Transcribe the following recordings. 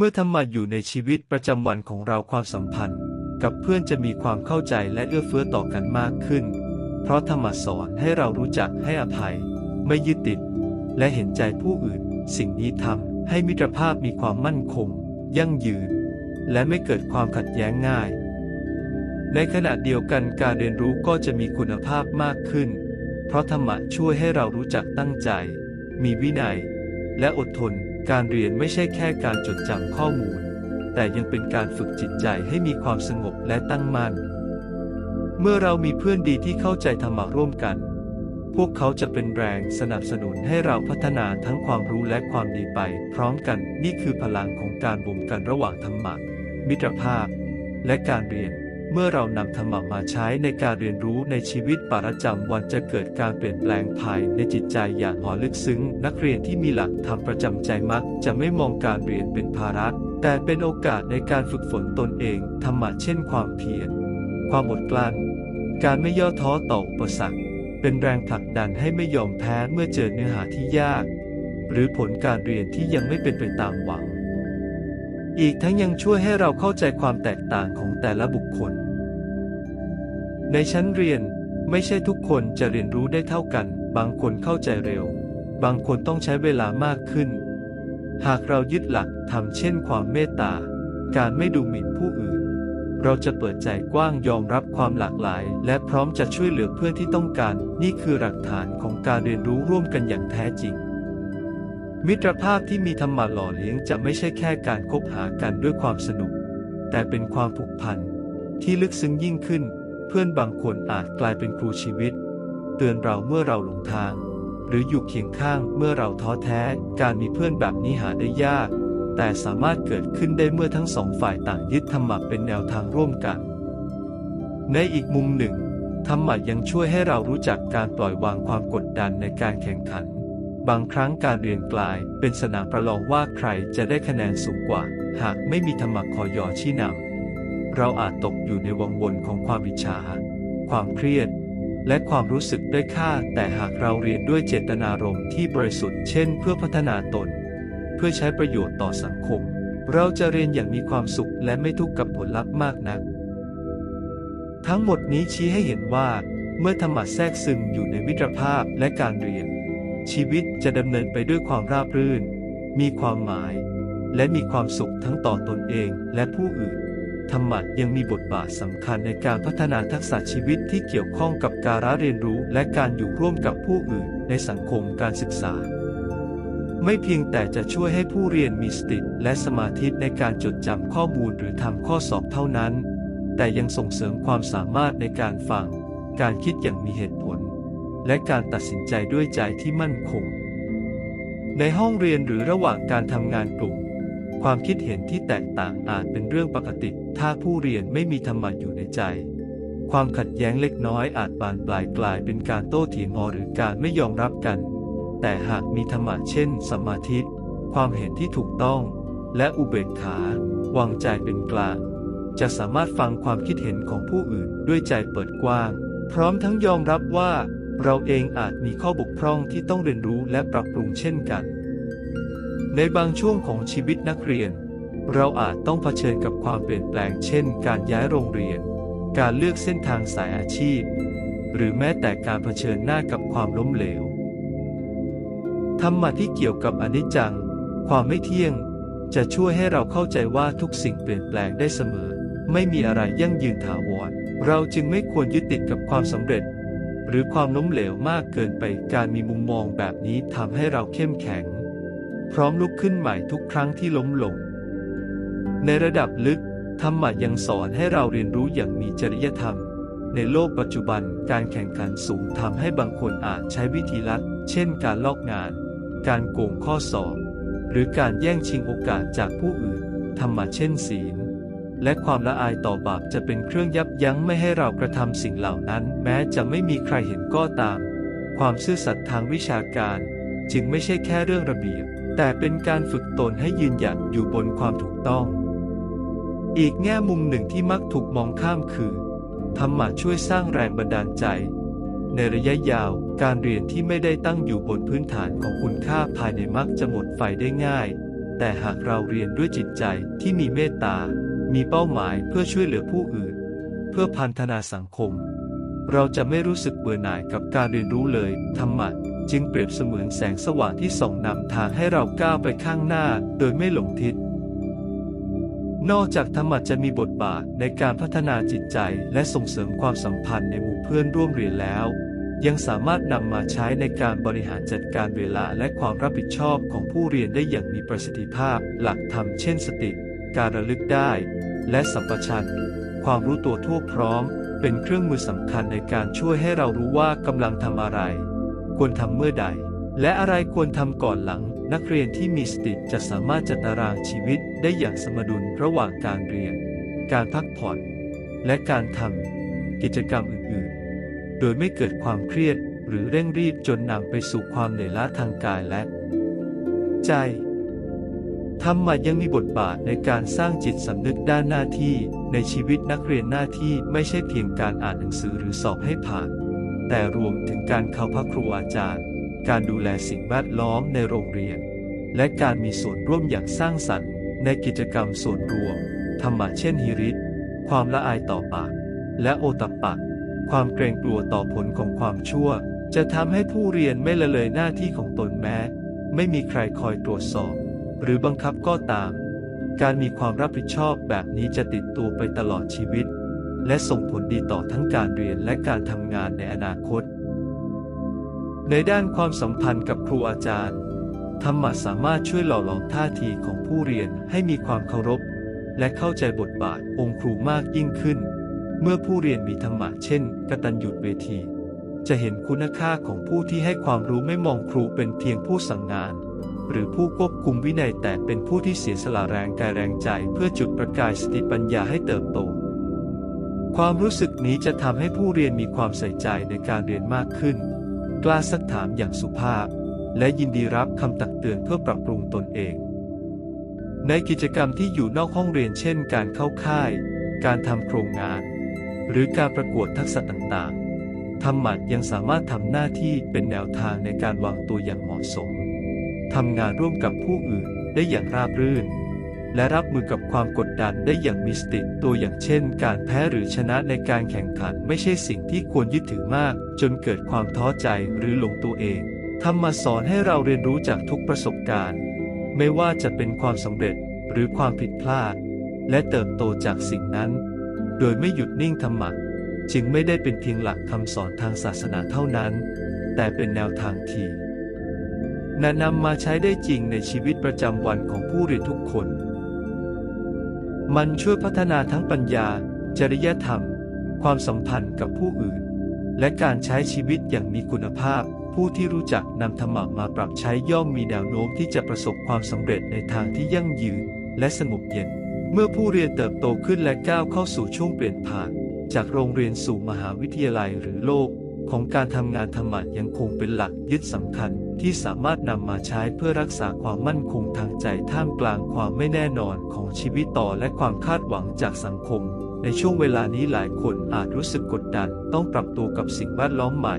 เมื่อธรรมะอยู่ในชีวิตประจำวันของเราความสัมพันธ์ กับเพื่อนจะมีความเข้าใจและเอื้อเฟื้อต่อกันมากขึ้น เพราะธรรมะสอนให้เรารู้จักให้อภัย ไม่ยึดติด และเห็นใจผู้อื่น สิ่งนี้ทำให้มิตรภาพมีความมั่นคง ยั่งยืน และไม่เกิดความขัดแย้งง่าย ในขณะเดียวกันการเรียนรู้ก็จะมีคุณภาพมากขึ้น เพราะธรรมะช่วยให้เรารู้จักตั้งใจ มีวินัย และอดทน การเรียนไม่ใช่แค่การจดจำข้อมูล แต่ยังเป็นการฝึกจิตใจให้มีความสงบและตั้งมั่น เมื่อเรามีเพื่อนดีที่เข้าใจธรรมะร่วมกัน พวกเขาจะเป็นแรงสนับสนุนให้เราพัฒนาทั้งความรู้และความดีไป พร้อมกันนี่คือพลังของการบ่มกันระหว่างธรรมะมิตรภาพ และการเรียน เมื่อเรานำธรรมะมาใช้ในการเรียนรู้ในชีวิตประจำวันจะเกิดการเปลี่ยนแปลงภายในจิตใจอย่างหอลึกซึ้ง นักเรียนที่มีหลักธรรมประจำใจมัก จะไม่มองการเรียนเป็นภาระ แต่เป็นโอกาสในการฝึกฝนตนเองธรรมะเช่นความเพียร ความอดกลั้น การไม่ย่อท้อต่ออุปสรรค เป็นแรงผลักดันให้ไม่ยอมแพ้เมื่อเจอเนื้อหาที่ยาก หรือผลการเรียนที่ยังไม่เป็นไปตามหวัง อีกทั้งยังช่วยให้เราเข้าใจความแตกต่างของแต่ละบุคคล ในชั้นเรียนไม่ใช่ทุกคนจะเรียนรู้ได้เท่ากัน บางคนเข้าใจเร็ว บางคนต้องใช้เวลามากขึ้น หากเรายึดหลักทำเช่นความเมตตา การไม่ดูหมิ่นผู้อื่น เราจะเปิดใจกว้างยอมรับความหลากหลาย และพร้อมจะช่วยเหลือเพื่อนที่ต้องการ นี่คือหลักฐานของการเรียนรู้ร่วมกันอย่างแท้จริง มิตรภาพที่มีธรรมะหล่อเลี้ยงจะไม่ใช่แค่การคบหากันด้วยความสนุก แต่เป็นความผูกพันที่ลึกซึ้งยิ่งขึ้น เพื่อนบางคนอาจกลายเป็นครูชีวิต เตือนเราเมื่อเราหลงทาง หรืออยู่เคียงข้างเมื่อเราท้อแท้ การมีเพื่อนแบบนี้หาได้ยาก แต่สามารถเกิดขึ้นได้เมื่อทั้งสองฝ่ายต่างยึดธรรมะเป็นแนวทางร่วมกัน ในอีกมุมหนึ่งธรรมะยังช่วยให้เรารู้จักการปล่อยวางความกดดันในการแข่งขัน บางครั้งการเรียนกลายเป็นสนามประลองว่าใครจะได้คะแนนสูงกว่า หากไม่มีธรรมะคอยอชี้นำเราอาจตกอยู่ในวังวนของความอิจฉา ความเครียด และความรู้สึกได้ค่า แต่หากเราเรียนด้วยเจตนารมณ์ที่บริสุทธิ์เช่น เพื่อพัฒนาตน เพื่อใช้ประโยชน์ต่อสังคม เราจะเรียนอย่างมีความสุขและไม่ทุกข์กับผลลัพธ์มากนัก ทั้งหมดนี้ชี้ให้เห็นว่า เมื่อธรรมะแทรกซึมอยู่ในมิตรภาพและการเรียน ชีวิตจะดำเนินไปด้วยความราบรื่น มีความหมาย และมีความสุขทั้งต่อตนเองและผู้อื่น ธรรมะยังมีบทบาทสำคัญในการพัฒนาทักษะชีวิตที่เกี่ยวข้องกับการเรียนรู้และการอยู่ร่วมกับผู้อื่นในสังคมการศึกษา ไม่เพียงแต่จะช่วยให้ผู้เรียนมีสติและสมาธิในการจดจำข้อมูลหรือทำข้อสอบเท่านั้น แต่ยังส่งเสริมความสามารถในการฟัง การคิดอย่างมีเหตุผล และการตัดสินใจด้วยใจที่มั่นคง ในห้องเรียนหรือระหว่างการทำงานกลุ่ม ความคิดเห็นที่แตกต่างอาจเป็นเรื่องปกติ ถ้าผู้เรียนไม่มีธรรมะอยู่ในใจ ความขัดแย้งเล็กน้อยอาจบานปลายกลายเป็นการโต้เถียงหรือการไม่ยอมรับกัน แต่หากมีธรรมะเช่น สมาธิความเห็นที่ถูกต้อง และอุเบกขาวางใจเป็นกลางจะสามารถฟังความคิดเห็นของผู้อื่นด้วยใจเปิดกว้าง พร้อมทั้งยอมรับว่า เราเองอาจมีข้อบกพร่องที่ต้องเรียนรู้และปรับปรุงเช่นกัน ในบางช่วงของชีวิตนักเรียน เราอาจต้องเผชิญกับความเปลี่ยนแปลง เช่น การย้ายโรงเรียน การเลือกเส้นทางสายอาชีพ หรือแม้แต่การเผชิญหน้ากับความล้มเหลว ธรรมะที่เกี่ยวกับอนิจจัง ความไม่เที่ยง จะช่วยให้เราเข้าใจว่าทุกสิ่งเปลี่ยนแปลงได้เสมอ ไม่มีอะไรยั่งยืนถาวร เราจึงไม่ควรยึดติดกับความสำเร็จ หรือความล้มเหลวมากเกินไปการมีมุมมองแบบนี้ทำให้เราเข้มแข็ง พร้อมลุกขึ้นใหม่ทุกครั้งที่ล้มลง ในระดับลึกธรรมะยังสอนให้เราเรียนรู้อย่างมีจริยธรรม ในโลกปัจจุบันการแข่งขันสูงทำให้บางคนอาจใช้วิธีลัด เช่นการลอกงาน การโกงข้อสอบ หรือการแย่งชิงโอกาสจากผู้อื่นธรรมะเช่นศีล และความละอายต่อบาปจะเป็นเครื่องยับยั้งไม่ให้เรากระทำสิ่งเหล่านั้น แม้จะไม่มีใครเห็นก็ตาม ความซื่อสัตย์ทางวิชาการ จึงไม่ใช่แค่เรื่องระเบียบ แต่เป็นการฝึกตนให้ยืนหยัดอยู่บนความถูกต้อง อีกแง่มุมหนึ่งที่มักถูกมองข้ามคือธรรมะช่วยสร้างแรงบันดาลใจ ในระยะยาวการเรียนที่ไม่ได้ตั้งอยู่บนพื้นฐานของคุณค่าภายในมักจะหมดไฟได้ง่าย แต่หากเราเรียนด้วยจิตใจที่มีเมตตา มีเป้าหมายเพื่อช่วยเหลือผู้อื่น เพื่อพันธนาสังคม เราจะไม่รู้สึกเบื่อหน่ายกับการเรียนรู้เลย ธรรมะจึงเปรียบเสมือนแสงสว่างที่ส่องนำทางให้เราก้าวไปข้างหน้าโดยไม่หลงทิศ นอกจากธรรมะจะมีบทบาทในการพัฒนาจิตใจและส่งเสริมความสัมพันธ์ในหมู่เพื่อนร่วมเรียนแล้ว ยังสามารถนำมาใช้ในการบริหารจัดการเวลาและความรับผิดชอบของผู้เรียนได้อย่างมีประสิทธิภาพ หลักธรรมเช่นสติ การระลึกได้ และสัมปชัญญะความรู้ตัวทั่วพร้อม เป็นเครื่องมือสำคัญในการช่วยให้เรารู้ว่ากำลังทำอะไร ควรทำเมื่อใด และอะไรควรทำก่อนหลัง นักเรียนที่มีสติจะสามารถจัดตารางชีวิตได้อย่างสมดุลระหว่างการเรียน การพักผ่อน และการทำกิจกรรมอื่นๆ โดยไม่เกิดความเครียดหรือเร่งรีบจนนำไปสู่ความเหนื่อยล้าทางกายและ ใจ ธรรมะยังมีบทบาทในการสร้างจิตสำนึกด้านหน้าที่ ในชีวิตนักเรียนหน้าที่ไม่ใช่เพียงการอ่านหนังสือหรือสอบให้ผ่าน แต่รวมถึงการเข้าพระครูอาจารย์ การดูแลสิ่งแวดล้อมในโรงเรียน และการมีส่วนร่วมอย่างสร้างสรรค์ ในกิจกรรมส่วนรวม ธรรมะเช่นฮิริตความละอายต่อบาปและโอตัปปะความเกรงกลัวต่อผลของความชั่ว จะทำให้ผู้เรียนไม่ละเลยหน้าที่ของตนแม้ ไม่มีใครคอยตรวจสอบ หรือบังคับก็ตาม การมีความรับผิดชอบแบบนี้จะติดตัวไปตลอดชีวิต และส่งผลดีต่อทั้งการเรียนและการทำงานในอนาคต ในด้านความสัมพันธ์กับครูอาจารย์ ธรรมะสามารถช่วยหล่อหลอมท่าทีของผู้เรียนให้มีความเคารพ และเข้าใจบทบาทองค์ครูมากยิ่งขึ้น เมื่อผู้เรียนมีธรรมะเช่น กตัญญูเวทีจะเห็นคุณค่าของผู้ที่ให้ความรู้ไม่มองครูเป็นเพียงผู้สั่งงาน หรือผู้ควบคุมวินัยแต่เป็นผู้ที่เสียสละแรงกายแรงใจเพื่อจุดประกายสติปัญญาให้เติบโต ความรู้สึกนี้จะทำให้ผู้เรียนมีความใส่ใจในการเรียนมากขึ้น กล้าซักถามอย่างสุภาพ และยินดีรับคำตักเตือนเพื่อปรับปรุงตนเอง ในกิจกรรมที่อยู่นอกห้องเรียนเช่น การเข้าค่าย การทำโครงงาน หรือการประกวดทักษะต่างๆธรรมัดยังสามารถทำหน้าที่เป็นแนวทางในการวางตัวอย่างเหมาะสม ทำงานร่วมกับผู้อื่นได้อย่างราบรื่น และรับมือกับความกดดันได้อย่างมีสติตัวอย่างเช่น การแพ้หรือชนะในการแข่งขันไม่ใช่สิ่งที่ควรยึดถือมาก จนเกิดความท้อใจหรือหลงตัวเองธรรมาสอนให้เราเรียนรู้จากทุกประสบการณ์ ไม่ว่าจะเป็นความสำเร็จหรือความผิดพลาด และเติบโตจากสิ่งนั้น โดยไม่หยุดนิ่งธรรมะจึงไม่ได้เป็นเพียงหลักคำสอนทางศาสนาเท่านั้น แต่เป็นแนวทางที่ นนำมาใช้ได้จริงในชีวิตประจำวันของผู้เรียนทุกคน มันช่วยพัฒนาทั้งปัญญา จริยธรรม ความสัมพันธ์กับผู้อื่น และการใช้ชีวิตอย่างมีคุณภาพ ผู้ที่รู้จักนำธรรมะมาปรับใช้ย่อมมีแนวโน้มที่จะประสบความสำเร็จในทางที่ยั่งยืนและสงบเย็น เมื่อผู้เรียนเติบโตขึ้นและก้าวเข้าสู่ช่วงเปลี่ยนผ่าน จากโรงเรียนสู่มหาวิทยาลัยหรือโลก ของการทำงานธรรมะยังคงเป็นหลักยึดสำคัญ ที่สามารถนำมาใช้เพื่อรักษาความมั่นคงทางใจท่ามกลางความไม่แน่นอนของชีวิตต่อและความคาดหวังจากสังคม ในช่วงเวลานี้หลายคนอาจรู้สึกกดดัน ต้องปรับตัวกับสิ่งแวดล้อมใหม่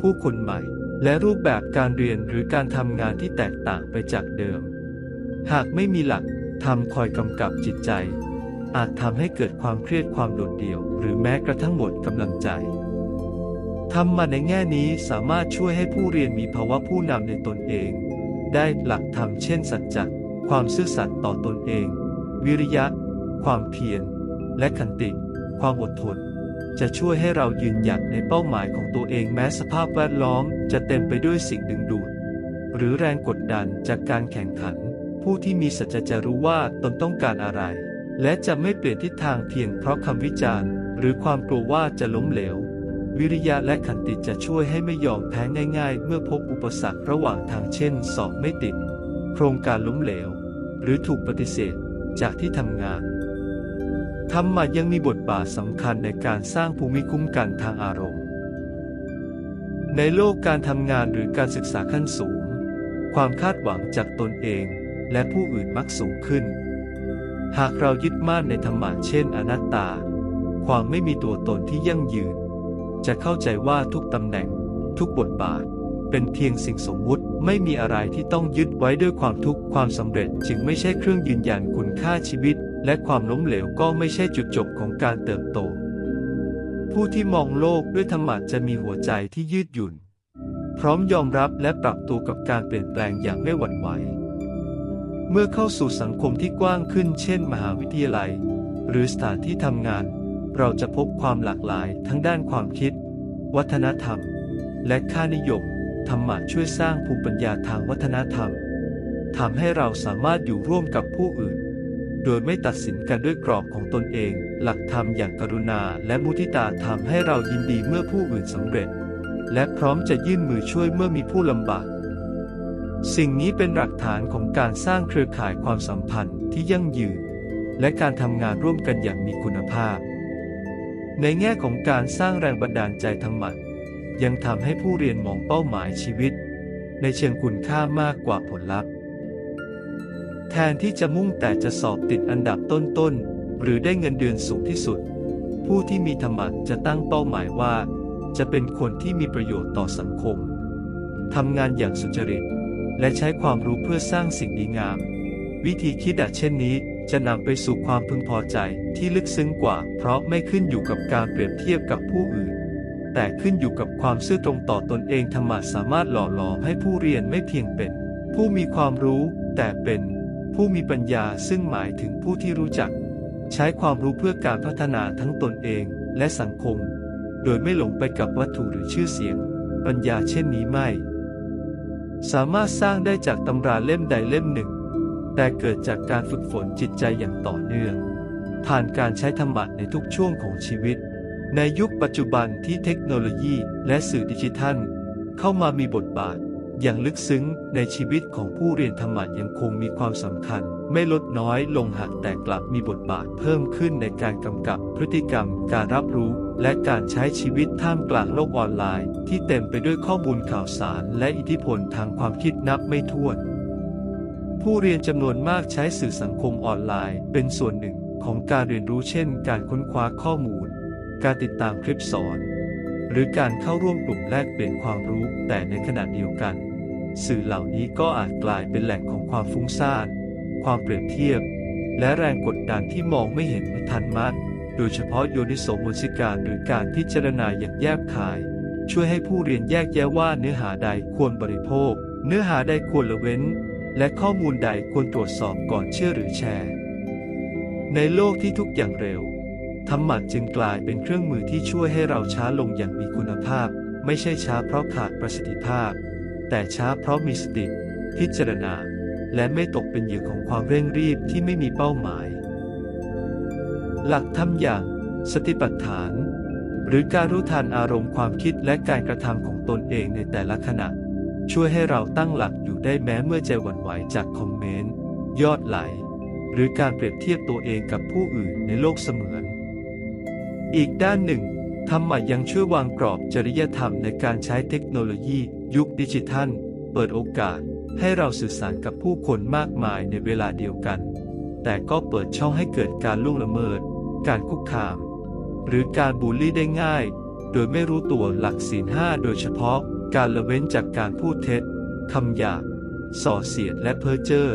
ผู้คนใหม่ และรูปแบบการเรียนหรือการทำงานที่แตกต่างไปจากเดิม หากไม่มีหลักธรรมคอยกำกับจิตใจ อาจทำให้เกิดความเครียดความโดดเดี่ยว หรือแม้กระทั่งหมดกำลังใจ ธรรมะในแง่นี้สามารถช่วยให้ผู้เรียนมีภาวะผู้นำในตนเอง ได้หลักธรรมเช่นสัจจะความซื่อสัตย์ต่อตนเอง วิริยะ ความเพียร และขันติ ความอดทน จะช่วยให้เรายืนหยัดในเป้าหมายของตัวเองแม้สภาพแวดล้อมจะเต็มไปด้วยสิ่งดึงดูด หรือแรงกดดันจากการแข่งขัน ผู้ที่มีสัจจะจะรู้ว่าตนต้องการอะไร และจะไม่เปลี่ยนทิศทางเพียงเพราะคำวิจารณ์ หรือความกลัวว่าจะล้มเหลว วิริยะและขันติจะช่วยให้ไม่ยอมแพ้ง่าย ๆ เมื่อพบอุปสรรคระหว่างทางเช่น สอบไม่ติด โครงการล้มเหลว หรือถูกปฏิเสธจากที่ทำงานธรรมะยังมีบทบาทสำคัญในการสร้างภูมิคุ้มกันทางอารมณ์ ในโลกการทำงานหรือการศึกษาขั้นสูง ความคาดหวังจากตนเองและผู้อื่นมักสูงขึ้น หากเรายึดมั่นในธรรมะเช่นอนัตตา ความไม่มีตัวตนที่ยั่งยืน จะเข้าใจว่าทุกตำแหน่ง ทุกบทบาท เป็นเพียงสิ่งสมมุติไม่มีอะไรที่ต้องยึดไว้ด้วยความทุกข์ความสำเร็จจึงไม่ใช่เครื่องยืนยันคุณค่าชีวิต และความล้มเหลวก็ไม่ใช่จุดจบของการเติบโต ผู้ที่มองโลกด้วยธรรมะจะมีหัวใจที่ยืดหยุ่น พร้อมยอมรับและปรับตัวกับการเปลี่ยนแปลงอย่างไม่หวั่นไหวเมื่อเข้าสู่สังคมที่กว้างขึ้น เช่น มหาวิทยาลัย หรือสถานที่ทำงาน เราจะพบความหลากหลายทั้งด้านความคิด วัฒนธรรม และค่านิยมธรรมะช่วยสร้างภูมิปัญญาทางวัฒนธรรมทำให้เราสามารถอยู่ร่วมกับผู้อื่น โดยไม่ตัดสินกันด้วยกรอบของตนเอง หลักธรรมอย่างกรุณาและมุทิตาทำให้เรายินดีเมื่อผู้อื่นสำเร็จ และพร้อมจะยื่นมือช่วยเมื่อมีผู้ลำบาก สิ่งนี้เป็นหลักฐานของการสร้างเครือข่ายความสัมพันธ์ที่ยั่งยืน และการทำงานร่วมกันอย่างมีคุณภาพ ในแง่ของการสร้างแรงบันดาลใจธรรมะยังทำให้ผู้เรียนมองเป้าหมายชีวิต ในเชิงคุณค่ามากกว่าผลลัพธ์ แทนที่จะมุ่งแต่จะสอบติดอันดับต้นๆ หรือได้เงินเดือนสูงที่สุด ผู้ที่มีธรรมะจะตั้งเป้าหมายว่า จะเป็นคนที่มีประโยชน์ต่อสังคมทำงานอย่างสุจริต และใช้ความรู้เพื่อสร้างสิ่งดีงาม วิธีคิดแบบเช่นนี้ จะนำไปสู่ความพึงพอใจที่ลึกซึ้งกว่า เพราะไม่ขึ้นอยู่กับการเปรียบเทียบกับผู้อื่น แต่ขึ้นอยู่กับความซื่อตรงต่อตนเองธรรมะสามารถหล่อหลอมให้ผู้เรียนไม่เพียงเป็น ผู้มีความรู้ แต่เป็น ผู้มีปัญญาซึ่งหมายถึงผู้ที่รู้จัก ใช้ความรู้เพื่อการพัฒนาทั้งตนเองและสังคม โดยไม่หลงไปกับวัตถุหรือชื่อเสียง ปัญญาเช่นนี้ไม่ สามารถสร้างได้จากตำราเล่มใดเล่มหนึ่ง แต่เกิดจากการฝึกฝนจิตใจอย่างต่อเนื่อง ผ่านการใช้ธรรมะในทุกช่วงของชีวิต ในยุคปัจจุบันที่เทคโนโลยีและสื่อดิจิทัล เข้ามามีบทบาท อย่างลึกซึ้งในชีวิตของผู้เรียนธรรมะยังคงมีความสำคัญ ไม่ลดน้อยลงหากแต่กลับมีบทบาทเพิ่มขึ้นในการกำกับพฤติกรรม การรับรู้ และการใช้ชีวิตท่ามกลางโลกออนไลน์ ที่เต็มไปด้วยข้อมูลข่าวสาร และอิทธิพลทางความคิดนับไม่ถ้วน ผู้เรียนจำนวนมากใช้สื่อสังคมออนไลน์ เป็นส่วนหนึ่งของการเรียนรู้เช่น การค้นคว้าข้อมูล การติดตามคลิปสอน หรือการเข้าร่วมกลุ่มแลกเปลี่ยนความรู้แต่ในขณะเดียวกัน สื่อเหล่านี้ก็อาจกลายเป็นแหล่งของความฟุ้งซ่านความเปรียบเทียบ และแรงกดดันที่มองไม่เห็นไม่ทันมัดโดยเฉพาะโยนิโสมนสิการหรือการพิจารณาอย่างแยบคาย ช่วยให้ผู้เรียนแยกแยะว่าเนื้อหาใดควรบริโภค เนื้อหาใดควรละเว้น และข้อมูลใดควรตรวจสอบก่อนเชื่อหรือแชร์ ในโลกที่ทุกอย่างเร็ว ธรรมะจึงกลายเป็นเครื่องมือที่ช่วยให้เราช้าลงอย่างมีคุณภาพ ไม่ใช่ช้าเพราะขาดประสิทธิภาพ แต่ช้าเพราะมีสติ พิจารณา และไม่ตกเป็นเหยื่อของความเร่งรีบที่ไม่มีเป้าหมาย หลักธรรมอย่าง สติปัฏฐาน หรือการรู้ทันอารมณ์ความคิดและการกระทำของตนเองในแต่ละขณะ ช่วยให้เราตั้งหลักอยู่ได้แม้เมื่อใจหวั่นไหวจากคอมเมนต์ ยอดไหล หรือการเปรียบเทียบตัวเองกับผู้อื่นในโลกเสมือน อีกด้านหนึ่งธรรมะยังช่วยวางกรอบจริยธรรมในการใช้เทคโนโลยี ยุคดิจิทัล เปิดโอกาสให้เราสื่อสารกับผู้คนมากมายในเวลาเดียวกัน แต่ก็เปิดช่องให้เกิดการล่วงละเมิด การคุกคาม หรือการบูลลี่ได้ง่าย โดยไม่รู้ตัวหลักศีลห้าโดยเฉพาะ การละเว้นจากการพูดเท็จ คำหยาบ ส่อเสียดและเพ้อเจ้อ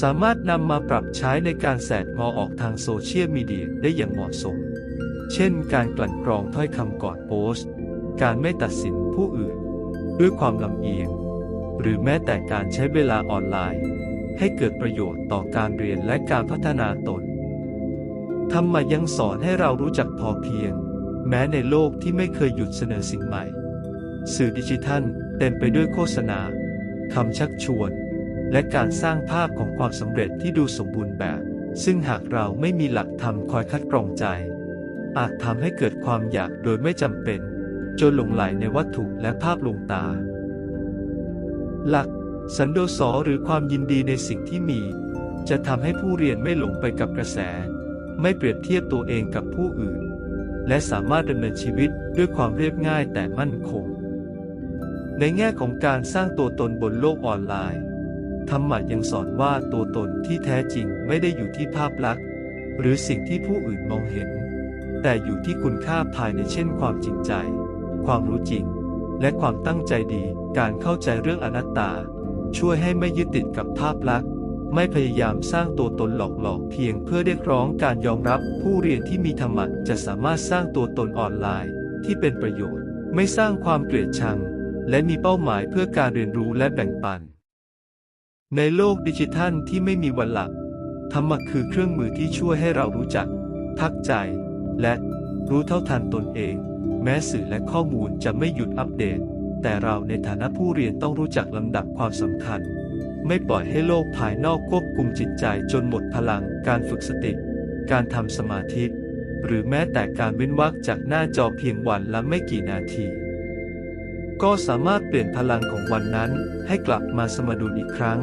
สามารถนำมาปรับใช้ในการแสดงออกทางโซเชียลมีเดียได้อย่างเหมาะสม เช่น การกลั่นกรองถ้อยคำก่อนโพสต์ การไม่ตัดสินผู้อื่น ด้วยความลำเอียง หรือแม้แต่การใช้เวลาออนไลน์ ให้เกิดประโยชน์ต่อการเรียนและการพัฒนาตนธรรมะยังสอนให้เรารู้จักพอเพียง แม้ในโลกที่ไม่เคยหยุดเสนอสิ่งใหม่ สื่อดิจิทัลเต็มไปด้วยโฆษณาคำชักชวน และการสร้างภาพของความสำเร็จที่ดูสมบูรณ์แบบ ซึ่งหากเราไม่มีหลักธรรมคอยคัดกรองใจ อาจทำให้เกิดความอยากโดยไม่จำเป็น จนหลงไหลในวัตถุและภาพลวงตา หลัก สันโดษหรือความยินดีในสิ่งที่มี จะทำให้ผู้เรียนไม่หลงไปกับกระแส ไม่เปรียบเทียบตัวเองกับผู้อื่น และสามารถดำเนินชีวิตด้วยความเรียบง่ายแต่มั่นคง ในแง่ของการสร้างตัวตนบนโลกออนไลน์ ธรรมะยังสอนว่าตัวตนที่แท้จริงไม่ได้อยู่ที่ภาพลักษณ์ หรือสิ่งที่ผู้อื่นมองเห็น แต่อยู่ที่คุณค่าภายในเช่นความจริงใจ ความรู้จริง และความตั้งใจดี การเข้าใจเรื่องอนัตตา ช่วยให้ไม่ยึดติดกับภาพลักษณ์ ไม่พยายามสร้างตัวตนหลอกๆ เพียงเพื่อเรียกร้องการยอมรับผู้เรียนที่มีธรรมะจะสามารถสร้างตัวตนออนไลน์ ที่เป็นประโยชน์ ไม่สร้างความเกลียดชัง และมีเป้าหมายเพื่อการเรียนรู้และแบ่งปัน ในโลกดิจิทัลที่ไม่มีวันหลับธรรมะคือเครื่องมือที่ช่วยให้เรารู้จัก ทักใจ และรู้เท่าทันตนเอง แม้สื่อและข้อมูลจะไม่หยุดอัปเดต แต่เราในฐานะผู้เรียนต้องรู้จักลำดับความสำคัญ ไม่ปล่อยให้โลกภายนอกควบคุมจิตใจจนหมดพลัง การฝึกสติ การทำสมาธิ หรือแม้แต่การเว้นวรรคจากหน้าจอเพียงวันละไม่กี่นาที ก็สามารถเปลี่ยนพลังของวันนั้น ให้กลับมาสมดุลอีกครั้ง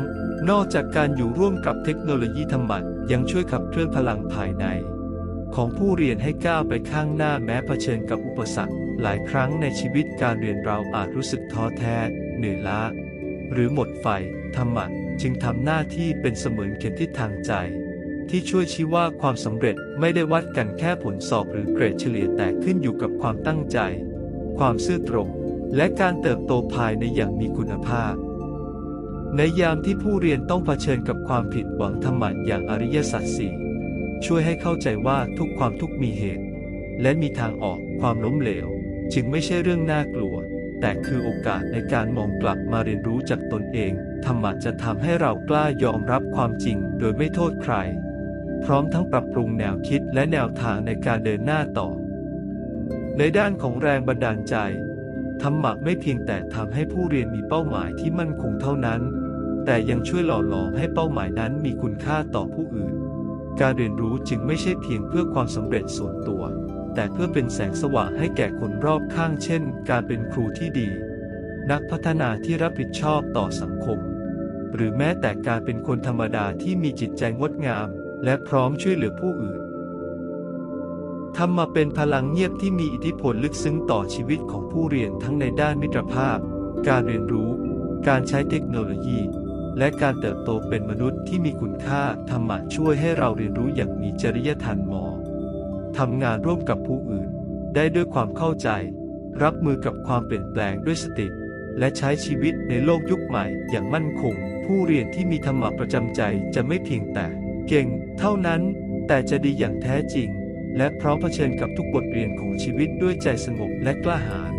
นอกจากการอยู่ร่วมกับเทคโนโลยีธรรมะยังช่วยขับเคลื่อนพลังภายใน ของผู้เรียนให้ก้าวไปข้างหน้าแม้เผชิญกับอุปสรรค หลายครั้งในชีวิตการเรียนเราอาจรู้สึกท้อแท้ เหนื่อยล้า หรือหมดไฟธรรมะจึงทำหน้าที่เป็นเสมือนเข็มทิศทางใจ ที่ช่วยชี้ว่าความสำเร็จไม่ได้วัดกันแค่ผลสอบหรือเกรดเฉลี่ยแต่ขึ้นอยู่กับความตั้งใจ ความซื่อตรง และการเติบโตภายในอย่างมีคุณภาพ ในยามที่ผู้เรียนต้องเผชิญกับความผิดหวังธรรมะอย่างอริยสัจสี่ช่วยให้เข้าใจว่าทุกความทุกมีเหตุ และมีทางออกความล้มเหลว จึงไม่ใช่เรื่องน่ากลัว แต่คือโอกาสในการมองกลับมาเรียนรู้จากตนเอง ธรรมะจะทำให้เรากล้ายอมรับความจริงโดยไม่โทษใคร พร้อมทั้งปรับปรุงแนวคิดและแนวทางในการเดินหน้าต่อ ในด้านของแรงบันดาลใจ ธรรมะไม่เพียงแต่ทำให้ผู้เรียนมีเป้าหมายที่มั่นคงเท่านั้น แต่ยังช่วยหล่อหลอมให้เป้าหมายนั้นมีคุณค่าต่อผู้อื่น การเรียนรู้จึงไม่ใช่เพียงเพื่อความสำเร็จส่วนตัว แต่เพื่อเป็นแสงสว่างให้แก่คนรอบข้างเช่น การเป็นครูที่ดี นักพัฒนาที่รับผิดชอบต่อสังคม หรือแม้แต่การเป็นคนธรรมดาที่มีจิตใจงดงาม และพร้อมช่วยเหลือผู้อื่น ธรรมะเป็นพลังเงียบที่มีอิทธิพลลึกซึ้งต่อชีวิตของผู้เรียนทั้งในด้านมิตรภาพ การเรียนรู้ การใช้เทคโนโลยี และการเติบโตเป็นมนุษย์ที่มีคุณค่าธรรมะช่วยให้เราเรียนรู้อย่างมีจริยธรรมมอทำงานร่วมกับผู้อื่น ได้ด้วยความเข้าใจ รับมือกับความเปลี่ยนแปลงด้วยสติ และใช้ชีวิตในโลกยุคใหม่อย่างมั่นคง ผู้เรียนที่มีธรรมะประจำใจจะไม่เพียงแต่ เก่ง เท่านั้น แต่จะดีอย่างแท้จริง และพร้อมเผชิญกับทุกบทเรียนของชีวิตด้วยใจสงบและกล้าหาญ